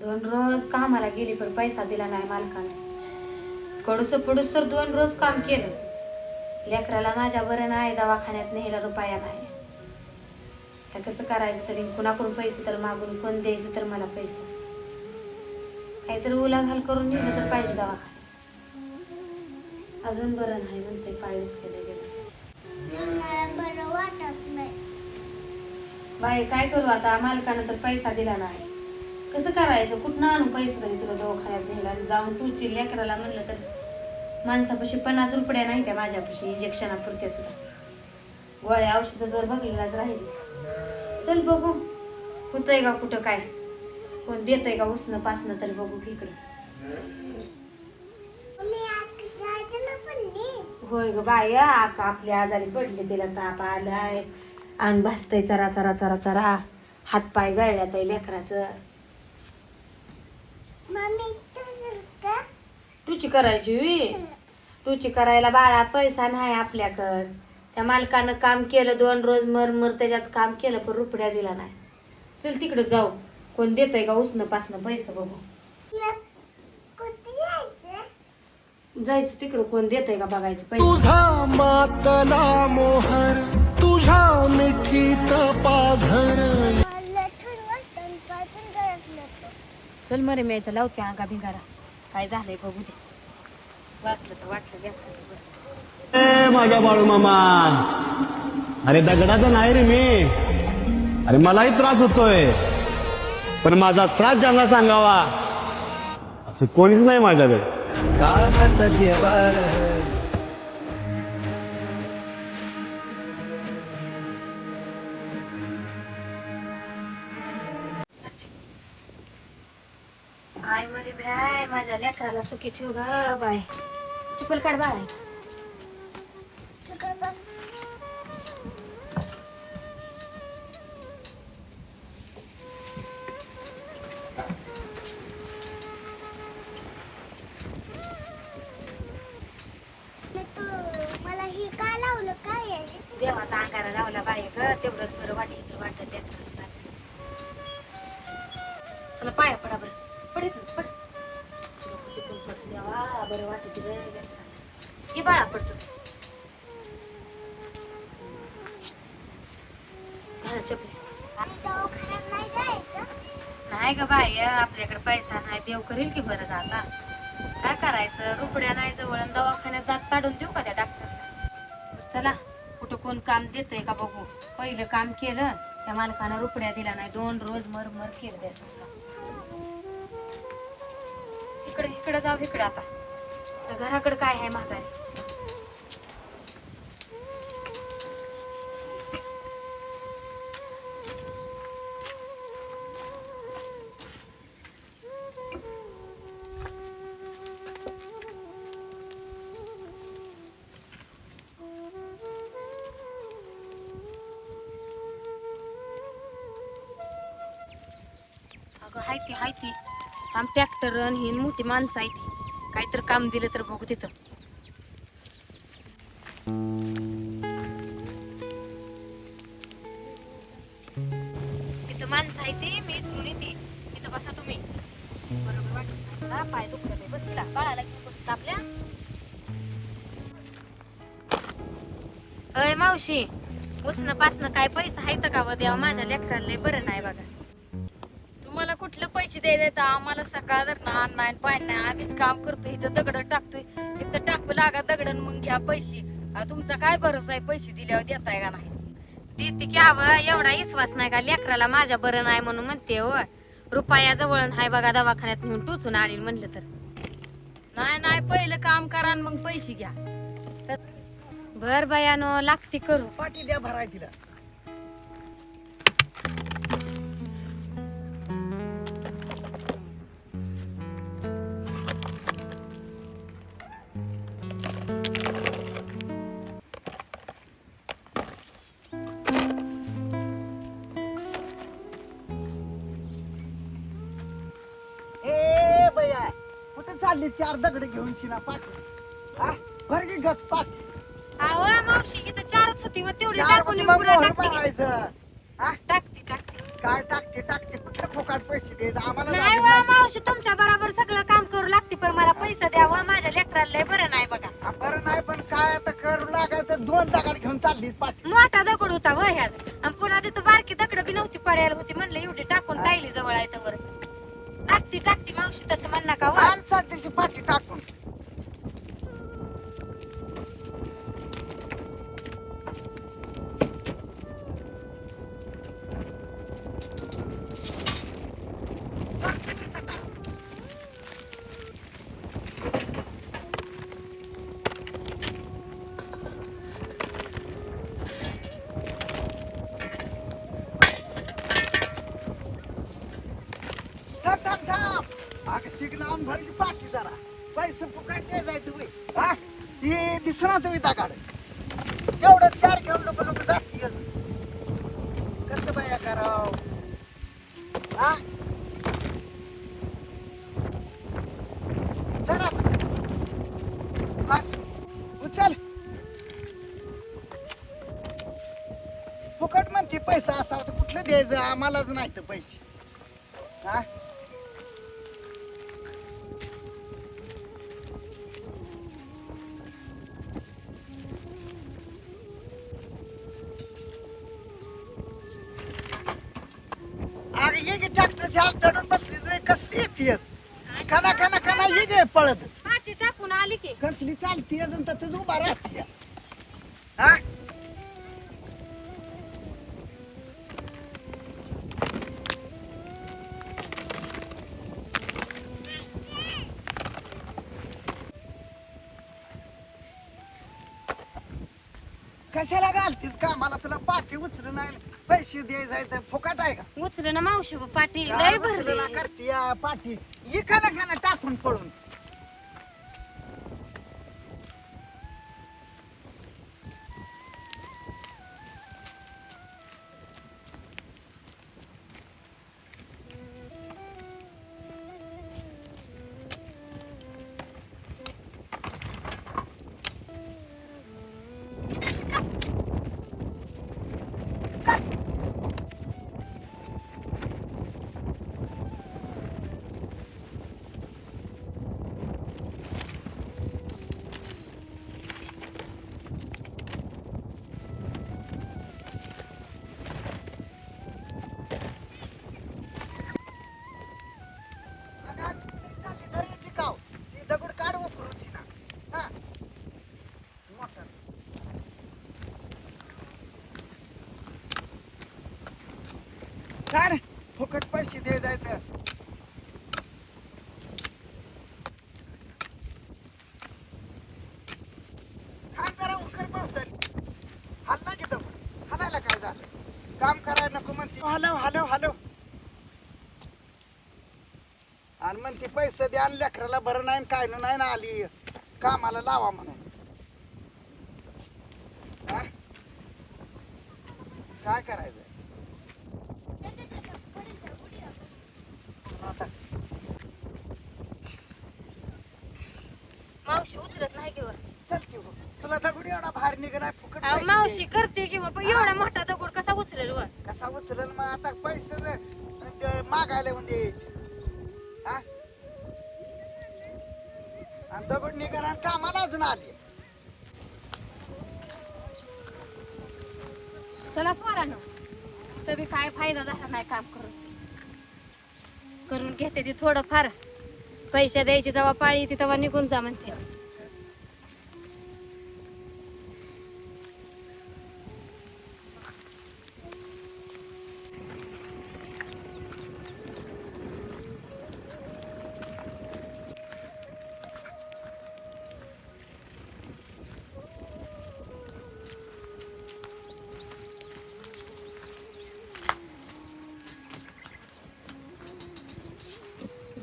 दोन रोज कामाला गेली पण पैसा दिला नाही मालकाने. कडूस पडूस तर दोन रोज काम केलं. लेकराला माझ्या बरं नाही दवाखान्यात नेहला रुपया नाही. तर कसं करायचं तरी? कुणाकडून पैसे तर मागून कोण द्यायचं तर मला पैसे. काहीतरी उलाघाल करून नेलं तर पाहिजे दवाखान्यात. अजून बरं नाही म्हणते पाय दुखलेलं गेलं. मला बरं वाटत नाही. बाई काय करू आता? मालकानं तर पैसा दिला नाही. कसं करायचं? कुठनं आणू पैसे तरी तुला दवाखान्यात नेला जाऊन तुझी लेकराला म्हणलं तर माणसापाशी पन्नास रुपया नाही त्या माझ्यापाशी इंजेक्शनापुरते सुद्धा. गोळ्या औषधं जर बघलेलाच राहिली. चल बघू होतंय का कुठं काय? कोण देतंय का उसनं पासनं तरी बघू की इकडं होय ग बाय आका आपल्या आजारी पडले तिला ताप आलाय. अंग भासतय चरा चरा चरा चरा. हात पाय गळल्यात आहे लेकराचं. तुझं करायची वी तुची करायला बाळा पैसा नाही आपल्याकडं. त्या मालकानं काम केलं दोन रोज मर मर त्याच्यात काम केलं पण रुपड्या दिला नाही. चल तिकडं जाऊ. कोण देतंय का उसनं पासनं पैसे बघू? जायचं तिकडं. कोण देतंय का बघायचं पैसे? तुझा मातला मोहर तुझ्या मिठीत पाझर मला थोडं वाटतं पासून गरज नको चल मरे मी यायचं लावते अंगा भिंगारा काय झालंय बघू दे. वाटलं तर वाटलं घ्या ए माझ्या बाळू मामा. अरे दगडाचा नाही रे मी. अरे मलाही त्रास होतोय. पण माझा त्रास ज्यांना सांगावा असं कोणीच नाही माझ्याकडे. माझ्या लेकराला सुखी ठेव ग बाय. चुपल काढ बाळा. मला ही का लावलं काय आहे? देवाचा अंगारा लावला बाय ग तेवढंच बरं वाटलं तर वाटत लेकराला चला पाया पडा बरं. बाय आपल्याकडे पैसा नाही देव करील की बरं आता? काय करायचं? रुपड्या नाही जवळ दवाखान्यात दात काढून देऊ का त्या डॉक्टरला चला कुठं कोण काम देतंय का बघू. पहिलं काम केलं त्या मालकानं रुपड्या दिला नाही दोन रोज मर मर केलं त्याचं इकडे इकडे जाऊ इकडे आता. घराकडे काय आहे महागारी अगं हाय ती हाय ती. आम ट्रॅक्टर ही मोठी माणसं आहे काहीतरी काम दिलं तर बघू तिथं. तिथं माणसं आहे ती मी इथून येते. तिथं बसा तुम्ही. बरोबर वाटत नाही. पाय दुखत आहे बसला. कळाला की बसत आपल्या. अय मावशी उसनं पासनं काय पैसा आहे का व देवा? माझ्या लेकराला लय बरं नाही बघा. कुठलं पैसे द्यायचे तर आम्हाला सकाळ धर ना अन्न नाही पाणी नाही. आम्हीच काम करतोय इथं दगड टाकतोय. इथं टाकू लागा दगड आणि मग घ्या पैसे. आ, तुमचा काय भरोसा आहे? पैसे दिल्यावर देताय का नाही? देते की हवं एवढा विश्वास नाही का? लेकराला माझ्या बरं नाही म्हणून म्हणते हो. रुपया जवळ हाय बघा दवाखान्यात नेऊन टोचून आणीन म्हणलं तर. नाही नाही पहिलं काम करा आणि मग पैसे घ्या. बर बयानो लागते करू. पाठी द्या भराय तिला. चालली चार दगड घेऊन शिना पाठी भर की गच पाठी मावशी इथं चारच होती मग तेवढी चार टाकून मग मोहर टाकते की. मारायचं हा? टाकते टाकते. काय टाकते टाकते. कुठे फुकाट पैसे द्यायचं? आम्हाला नाही लागत वा नाही. मावशी तुमच्या बरोबर सगळं काम करू लागते पण मला पैसा द्यावा माझ्या लेकराला लय बरं नाही बघा. बरं नाही पण काय आता करू लागायचं दोन दगड घेऊन चाललीस पाठी मोठा दगड होता व ह्यात आणि पुन्हा तिथं बारकी दगड बी नव्हती पडायला होती म्हणलं एवढी टाकून टायली जवळ आहे तर टाकती टाकती मावशी तसं म्हण नका हो. आमचा पाटी पाठी टाकून ना दिसना तुम्ही दगाड तेवढं चार घेऊन लोक लोक जाती कसं बाया कराव? हा? धरा बस. उचल. फुकट म्हणते पैसा असावं तर कुठलं द्यायचं? आम्हालाच नाही तर पैसे. हा? गे ट्रॅक्टरच्या हात दडून बसली जो कसली येतेस खाना खाना खाना ये गे पळत. पाठी टाकून आली की. कसली चालतीयस आणि तुझ उभा राहतीय हा? कशाला घालतीस का मला तुला पाठी उचल नाही पैसे द्यायचे तर फुकट आहे का? उचल ना मावशी पाठी लय उचलना भरली. करतीया पाठी ये खाना खाना टाकून पळून. फुकट पैसे दे जायचं. हात जरा उकर पावतरी हल्ला की दगड हाणायला काय झालं? काम करायला नको म्हणते. हलव हलव हलव. आणि म्हणते पैसे द्या आणि लेकराला बरं नाही आणि काय नाही ना आली. कामाला लावा म्हणून. हा? काय करायचं मावशी उचलत नाही किंवा चल की हो. तुला दगडी एवढा बाहेर निघणार फुकट अहो, पैसे मावशी द्यायचे. करते किंवा पण एवढा मोठा दगड कसा उचलेल वर? कसा उचलेल मग आता पैसे न- ते मागायला म्हणजे हा? आणि दगड निघणार कामाला अजून आली. चला पोरानो तरी काय फायदा झाला नाही काम करून. करून घेते ती थोडंफार. पैसे द्यायची जेव्हा पाळी येते तेव्हा निघून जा म्हणते.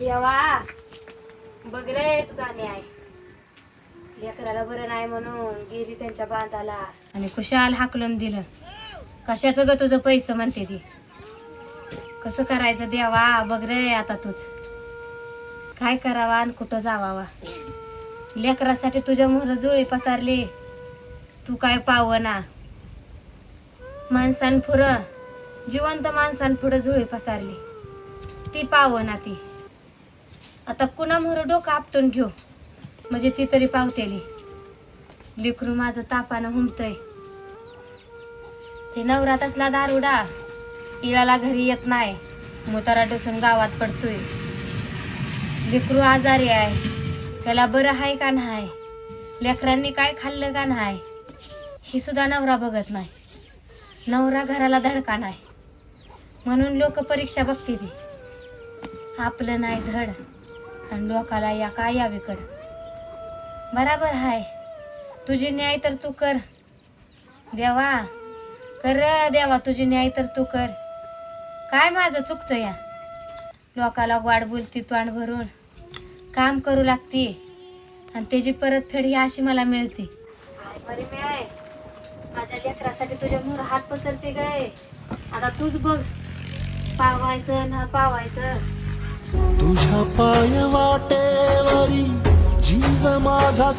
देवा. बघ रे तुझा न्याय. लेकराला बरं नाही म्हणून गेली त्यांच्या बांधाला. आणि खुशाल हाकलून दिलं. कशाचं ग तुझं पैसे म्हणते ती? कसं करायचं देवा? बघ रे आता तुझ काय करावा आणि कुठं जावावा? लेकरासाठी तुझ्या मोहर जुळी पसारली. तू काय पाव ना पुढं जिवंत माणसांपुढं जुळी पसारली. ती पाव ना ती. आता कुणामोर डोकं आपटून घेऊ? म्हणजे ती तरी पावतेली. लेकरू माझं तापानं हुमतय ते नवरात असला दारुडा इळाला घरी येत नाही. मुतारा डसून गावात पडतोय. लेकरू आजारी आहे. त्याला बरं आहे का नाही? लेकरांनी काय खाल्लं का नाही? ही सुद्धा नवरा बघत नाही. नवरा घराला धडका नाही. म्हणून लोक परीक्षा बघते ती आपलं नाही धड. आणि लोकाला या काय यावीकड बराबर हाय. तुझी न्याय तर तू कर. देवा कर देवा तुझी न्याय तर तू कर. काय माझं चुकतं या? लोकाला वाढ बोलती तोंड भरून. काम करू लागती. आणि त्याची परतफेड ही अशी मला मिळते. बरे मी आहे. माझ्या लेकरासाठी तुझ्या मोर हात पसरते गाय आता तूच बघ. पावायचं ना पावायचं. तुझ्या पाय वाटेवरी जीव माझा